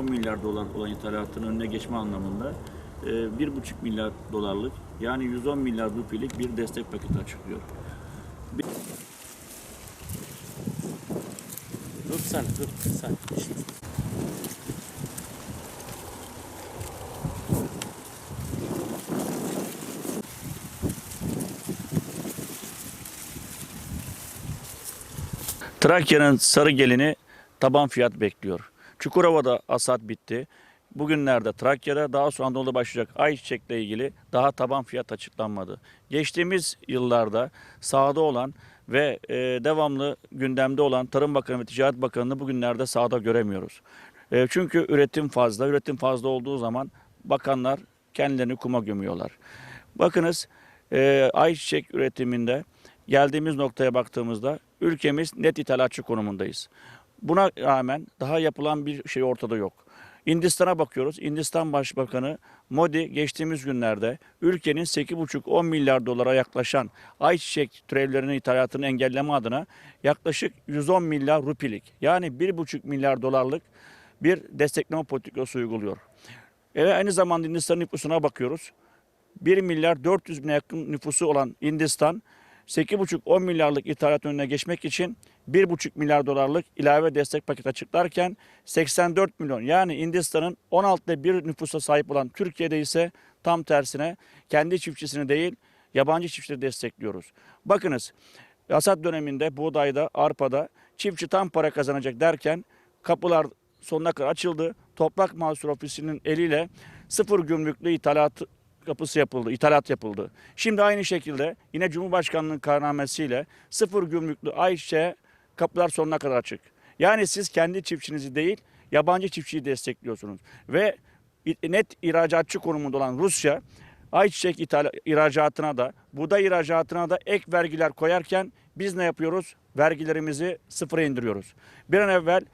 10 milyar dolar olan ithalatın önüne geçme anlamında e, 1,5 milyar dolarlık yani 110 milyar rupilik bir destek paketi açıklıyor. Dur sen, dur sen. Trakya'nın sarı gelini taban fiyat bekliyor. Çukurova'da asat bitti. Bugünlerde Trakya'da daha sonra Anadolu'da başlayacak ayçiçekle ilgili daha taban fiyat açıklanmadı. Geçtiğimiz yıllarda sahada olan ve e, devamlı gündemde olan Tarım Bakanı ve Ticaret Bakanı'nı bugünlerde sahada göremiyoruz. E, çünkü üretim fazla. Üretim fazla olduğu zaman bakanlar kendilerini kuma gömüyorlar. Bakınız e, ayçiçek üretiminde geldiğimiz noktaya baktığımızda ülkemiz net ithalatçı konumundayız. Buna rağmen daha yapılan bir şey ortada yok. Hindistan'a bakıyoruz. Hindistan Başbakanı Modi geçtiğimiz günlerde ülkenin 8,5-10 milyar dolara yaklaşan ayçiçek türevlerinin ithalatını engelleme adına yaklaşık 110 milyar rupilik yani 1,5 milyar dolarlık bir destekleme politikası uyguluyor. Ve aynı zamanda Hindistan nüfusuna bakıyoruz. 1 milyar 400 bine yakın nüfusu olan Hindistan 8,5-10 milyarlık ithalat önüne geçmek için 1,5 milyar dolarlık ilave destek paketi açıklarken 84 milyon yani Hindistan'ın 16'da bir nüfusa sahip olan Türkiye'de ise tam tersine kendi çiftçisini değil yabancı çiftçileri destekliyoruz. Bakınız hasat döneminde buğdayda, arpada çiftçi tam para kazanacak derken kapılar sonuna kadar açıldı. Toprak Mahsul Ofisi'nin eliyle sıfır gümrüklü ithalat kapısı yapıldı, ithalat yapıldı. Şimdi aynı şekilde yine Cumhurbaşkanlığının kararnamesiyle sıfır gümrüklü ayçiçeğe kapılar sonuna kadar açık. Yani siz kendi çiftçinizi değil, yabancı çiftçiyi destekliyorsunuz. Ve net ihracatçı konumunda olan Rusya ayçiçek ithal, ihracatına da, buğday ihracatına da ek vergiler koyarken biz ne yapıyoruz? Vergilerimizi sıfıra indiriyoruz. Bir an evvel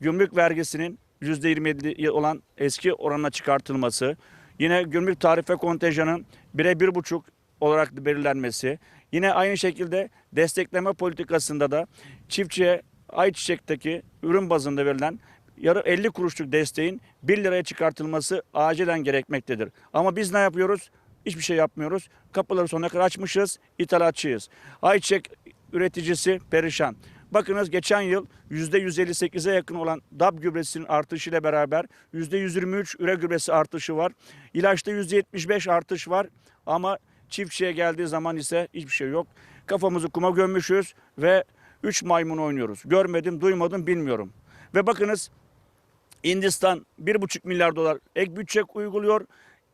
gümrük vergisinin %27 olan eski oranına çıkartılması, yine gümrük tarife kontenjanın bire bir buçuk olarak belirlenmesi, yine aynı şekilde destekleme politikasında da çiftçiye ayçiçekteki ürün bazında verilen yarı 50 kuruşluk desteğin 1 liraya çıkartılması acilen gerekmektedir. Ama biz ne yapıyoruz? Hiçbir şey yapmıyoruz. Kapıları sonuna kadar açmışız, ithalatçıyız. Ayçiçek üreticisi perişan. Bakınız geçen yıl %158'e yakın olan DAB gübresinin artışıyla beraber %123 üre gübresi artışı var. İlaçta %75 artış var ama çiftçiye geldiği zaman ise hiçbir şey yok. Kafamızı kuma gömmüşüz ve 3 maymun oynuyoruz. Görmedim, duymadım, bilmiyorum. Ve bakınız Hindistan 1,5 milyar dolar ek bütçe uyguluyor.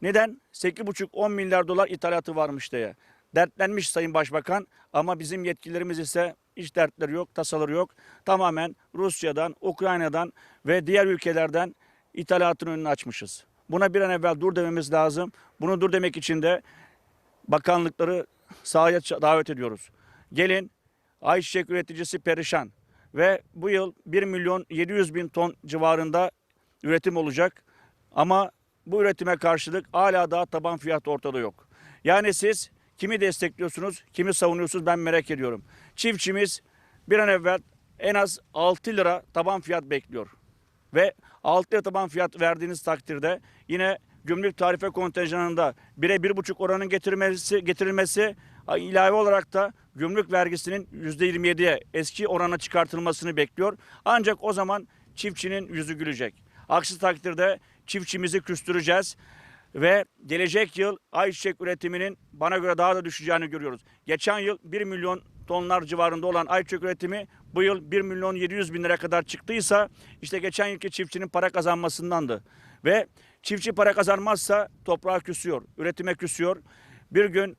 Neden? 8,5-10 milyar dolar ithalatı varmış diye. Dertlenmiş Sayın Başbakan ama bizim yetkililerimiz ise hiç dertleri yok, tasaları yok. Tamamen Rusya'dan, Ukrayna'dan ve diğer ülkelerden ithalatın önünü açmışız. Buna bir an evvel dur dememiz lazım. Bunu dur demek için de bakanlıkları sahaya davet ediyoruz. Gelin ayçiçek üreticisi perişan ve bu yıl 1 milyon 700 bin ton civarında üretim olacak. Ama bu üretime karşılık hala daha taban fiyat ortada yok. Yani siz kimi destekliyorsunuz, kimi savunuyorsunuz ben merak ediyorum. Çiftçimiz bir an evvel en az 6 lira taban fiyat bekliyor. Ve 6 lira taban fiyat verdiğiniz takdirde yine gümrük tarife kontenjanında 1'e 1,5 oranın getirilmesi, getirilmesi ilave olarak da gümrük vergisinin %27'ye eski orana çıkartılmasını bekliyor. Ancak o zaman çiftçinin yüzü gülecek. Aksi takdirde çiftçimizi küstüreceğiz ve gelecek yıl ayçiçek üretiminin bana göre daha da düşeceğini görüyoruz. Geçen yıl 1 milyon tonlar civarında olan ayçiçek üretimi bu yıl 1 milyon 700 bin lira kadar çıktıysa işte geçen yılki çiftçinin para kazanmasındandı. Ve çiftçi para kazanmazsa toprağa küsüyor, üretime küsüyor. Bir gün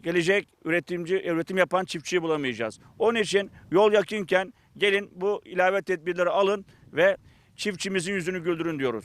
gelecek üretimci, üretim yapan çiftçiyi bulamayacağız. Onun için yol yakınken gelin bu ilave tedbirleri alın ve çiftçimizin yüzünü güldürün diyoruz.